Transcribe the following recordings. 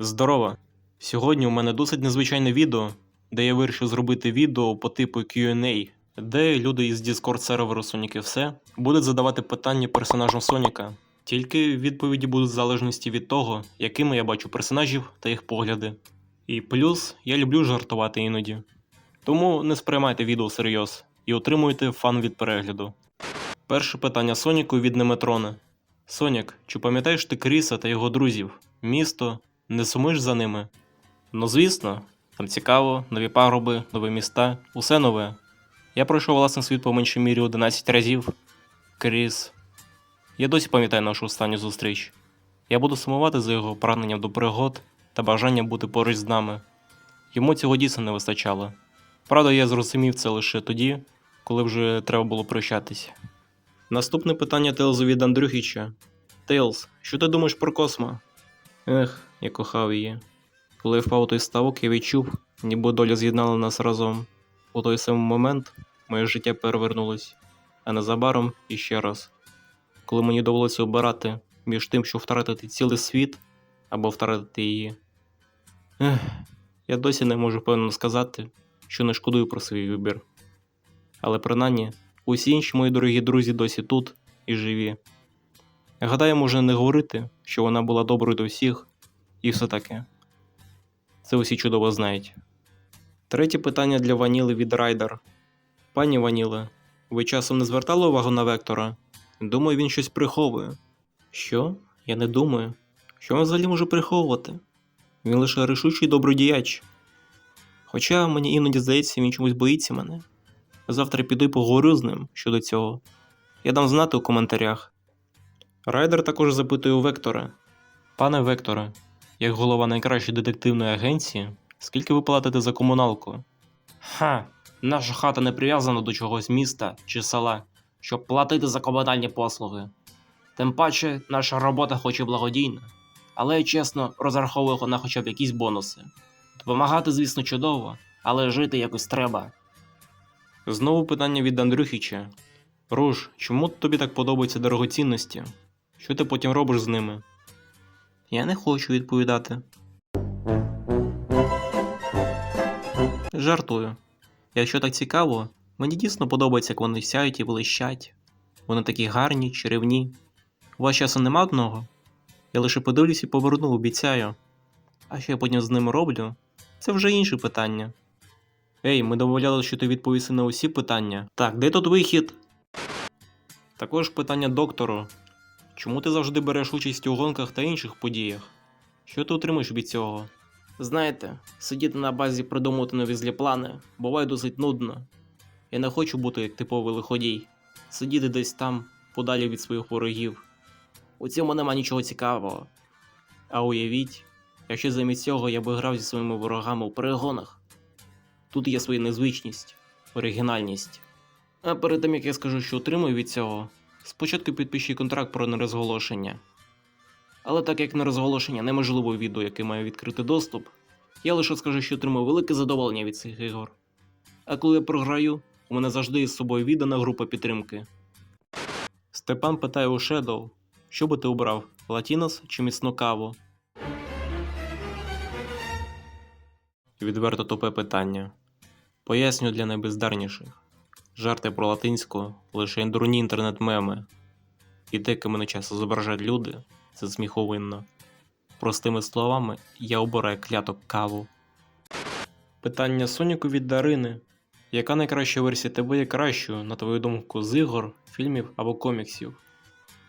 Здорово! Сьогодні у мене досить незвичайне відео, де я вирішив зробити відео по типу Q&A, де люди із Discord серверу Sonic все будуть задавати питання персонажам Соніка. Тільки відповіді будуть в залежності від того, якими я бачу персонажів та їх погляди. І плюс я люблю жартувати іноді. Тому не сприймайте відео всерйоз і отримуйте фан від перегляду. Перше питання Соніку від Неметрона. Сонік, чи пам'ятаєш ти Кріса та його друзів? Місто, не сумиш за ними? Ну звісно, там цікаво, нові пагорби, нові міста, усе нове. Я пройшов власний світ по меншій мірі 11 разів. Кріс. Я досі пам'ятаю нашу останню зустріч. Я буду сумувати за його прагненням до пригод та бажанням бути поруч з нами. Йому цього дійсно не вистачало. Правда, я зрозумів це лише тоді, коли вже треба було прощатись. Наступне питання Тейлзу від Андрюхіча. Тейлз, що ти думаєш про Космо? Ех, я кохав її. Коли впав у той ставок, я відчув, ніби доля з'єднала нас разом. У той самий момент моє життя перевернулось, а незабаром іще раз. Коли мені довелося обирати між тим, щоб втратити цілий світ або втратити її. Ех, я досі не можу певно сказати, що не шкодую про свій вибір. Але принаймні, усі інші мої дорогі друзі досі тут і живі. Гадаю, можна не говорити, що вона була доброю до всіх, і все таке. Це усі чудово знають. Третє питання для Ваніли від Райдер. Пані Ваніле, ви часом не звертали увагу на Вектора? Думаю, він щось приховує. Що? Я не думаю. Що він взагалі може приховувати? Він лише рішучий добродіяч. Хоча мені іноді здається, він чомусь боїться мене. Завтра піду і поговорю з ним щодо цього. Я дам знати у коментарях. Райдер також запитує у Вектора. Пане Векторе, як голова найкращої детективної агенції, скільки ви платите за комуналку? Ха, наша хата не прив'язана до чогось міста чи села, щоб платити за комунальні послуги. Тим паче, наша робота хоч і благодійна, але я чесно розраховую на хоча б якісь бонуси. Допомагати, звісно, чудово, але жити якось треба. Знову питання від Андрюхіча. Руж, чому тобі так подобаються дорогоцінності? Що ти потім робиш з ними? Я не хочу відповідати. Жартую. Якщо так цікаво, мені дійсно подобається, як вони сяють і блищать. Вони такі гарні, чарівні. У вас часу нема одного? Я лише подивлюсь і поверну, обіцяю. А що я потім з ними роблю? Це вже інше питання. Ей, ми домовляли, що ти відповіси на усі питання. Так, де тут вихід? Також питання доктору. Чому ти завжди береш участь у гонках та інших подіях? Що ти отримаєш від цього? Знаєте, сидіти на базі придумувати нові злі плани буває досить нудно. Я не хочу бути як типовий лиходій, сидіти десь там, подалі від своїх ворогів. У цьому нема нічого цікавого. А уявіть, якщо замість цього я би грав зі своїми ворогами у перегонах. Тут є своя незвичність, оригінальність. А перед тим як я скажу, що отримую від цього, спочатку підпишіть контракт про нерозголошення. Але так як нерозголошення неможливо відео, яке має відкрити доступ, я лише скажу, що отримую велике задоволення від цих ігор. А коли я програю, у мене завжди із собою віддана група підтримки. Степан питає у Shadow, що би ти обрав, Латінос чи міцну каву? Відверто тупе питання. Поясню для найбездарніших. Жарти про латинську лише дурні інтернет-меми. І те, мене часто зображають люди, це сміховинно. Простими словами, я обираю кляток каву. Питання Соніку від Дарини. Яка найкраща версія тебе є кращою, на твою думку, з ігор, фільмів або коміксів?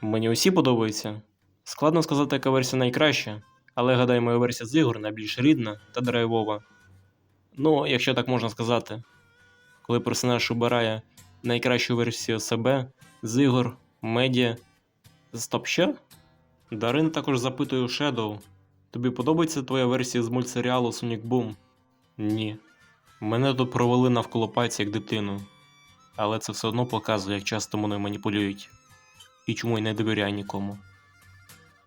Мені усі подобаються. Складно сказати, яка версія найкраща, але гадаю, моя версія з ігор найбільш рідна та драйвова. Ну, якщо так можна сказати, коли персонаж обирає найкращу версію себе з ігор, медіа. Стоп, що? Дарин також запитує у Shadow. Тобі подобається твоя версія з мультсеріалу Sonic Boom? Ні. Мене тут провели навколо пальця як дитину. Але це все одно показує, як часто мною маніпулюють. І чому я не довіряю нікому.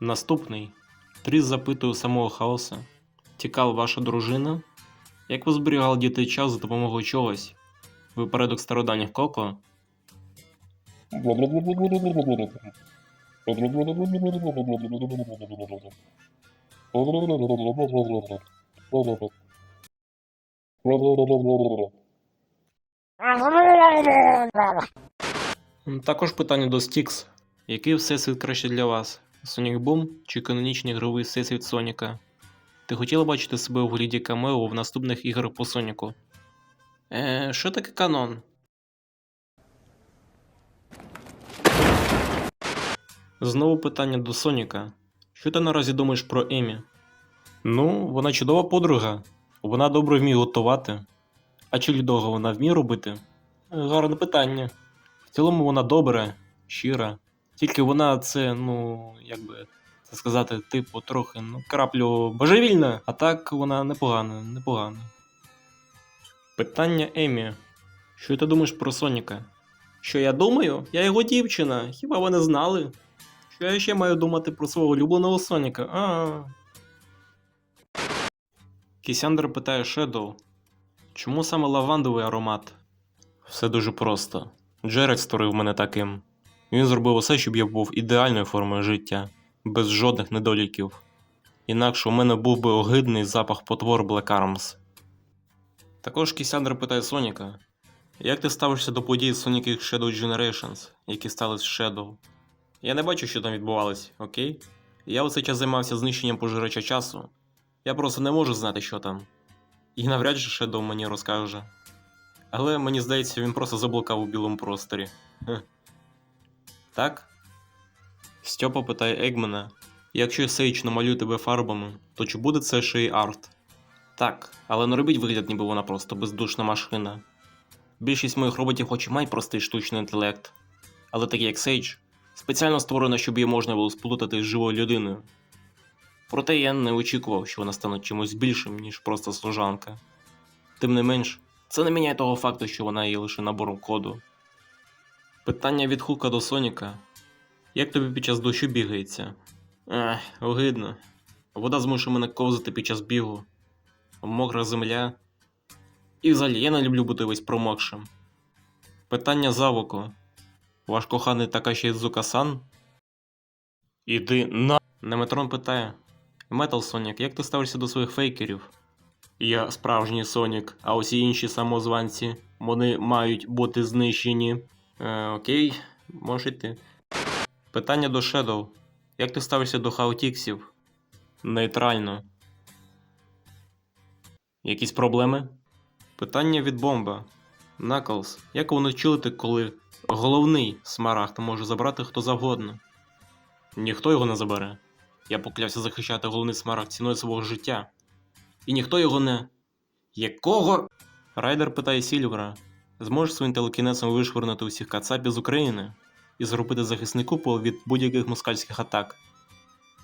Наступний. Тріс запитує самого хаоса. Тікала ваша дружина? Як ви зберігали дітей час за допомогою чогось? Випередок стародавніх Коко? Також питання до Стікс. Який всесвіт краще для вас? Sonic Boom чи канонічний ігровий всесвіт Соніка? Ти хотіла бачити себе у вигляді камео в наступних іграх по Соніку? Е, що таке канон? Знову питання до Соніка. Що ти наразі думаєш про Емі? Ну, вона чудова подруга. Вона добре вміє готувати. А чи лідого вона вміє робити? Е, Гарне питання. В цілому вона добра, щира. Тільки вона це, ну, як би це сказати, типу, трохи, ну, краплю божевільна, а так вона непогана, непогана. Питання Емі. Що ти думаєш про Соніка? Що я думаю? Я його дівчина. Хіба ви не знали? Що я ще маю думати про свого улюбленого Соніка? А. Кісяндр питає Шедоу. Чому саме лавандовий аромат? Все дуже просто. Джеред створив мене таким. Він зробив усе, щоб я був ідеальною формою життя, без жодних недоліків. Інакше у мене був би огидний запах потвор Black Arms. Також Кісяндр питає Соніка: Як ти ставишся до подій Sonic Shadow Generations, які стали з Shadow? Я не бачу, що там відбувалось, окей? Я у цей час займався знищенням пожирача часу. Я просто не можу знати, що там. І навряд чи Shadow мені розкаже. Але мені здається, він просто заблукав у білому просторі. Так? Стьопа питає Егмена: якщо Сейч намалює тебе фарбами, то чи буде це ще й арт? Так, але не робіть вигляд, ніби вона просто бездушна машина. Більшість моїх роботів хоч і мають простий штучний інтелект, але такі як Сейдж, спеціально створено, щоб її можна було сплутати з живою людиною. Проте я не очікував, що вона стане чимось більшим, ніж просто служанка. Тим не менш, це не міняє того факту, що вона є лише набором коду. Питання від Хука до Соніка. Як тобі під час дощу бігається? Ех, огидно. Вода змушує мене ковзати під час бігу. Мокра земля. І взагалі я не люблю бути весь промокшим. Питання завоку. Ваш коханий Такаші Зука-сан? Іди на. Неметрон питає. Метал Сонік, як ти ставишся до своїх фейкерів? Я справжній Сонік, а усі інші самозванці, вони мають бути знищені. Е, окей, можеш йти. Питання до Shadow. Як ти ставишся до хаотіксів? Нейтрально. Якісь проблеми? Питання від бомба. Наклз, як воно чулити, коли головний смарагд може забрати хто завгодно? Ніхто його не забере. Я поклявся захищати головний смарагд ціною свого життя. І ніхто його не. Якого? Райдер питає Сільвера: зможеш своїм телекінесом вишвирнути усіх кацапів з України і зробити захисний купол від будь-яких москальських атак?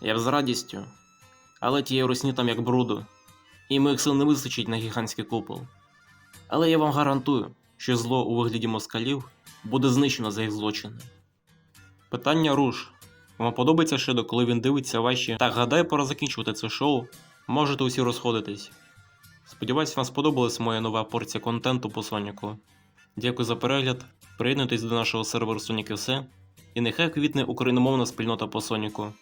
Я б з радістю. Але тієї русні там як бруду, і моїх сил не вистачить на гігантський купол. Але я вам гарантую, що зло у вигляді москалів буде знищено за їх злочини. Питання руш. Вам подобається Шедо, коли він дивиться ваші. Так, гадаю, пора закінчувати це шоу. Можете усі розходитись. Сподіваюсь, вам сподобалась моя нова порція контенту по Соніку. Дякую за перегляд. Приєднуйтесь до нашого серверу Sonic все. І нехай квітне україномовна спільнота по Соніку.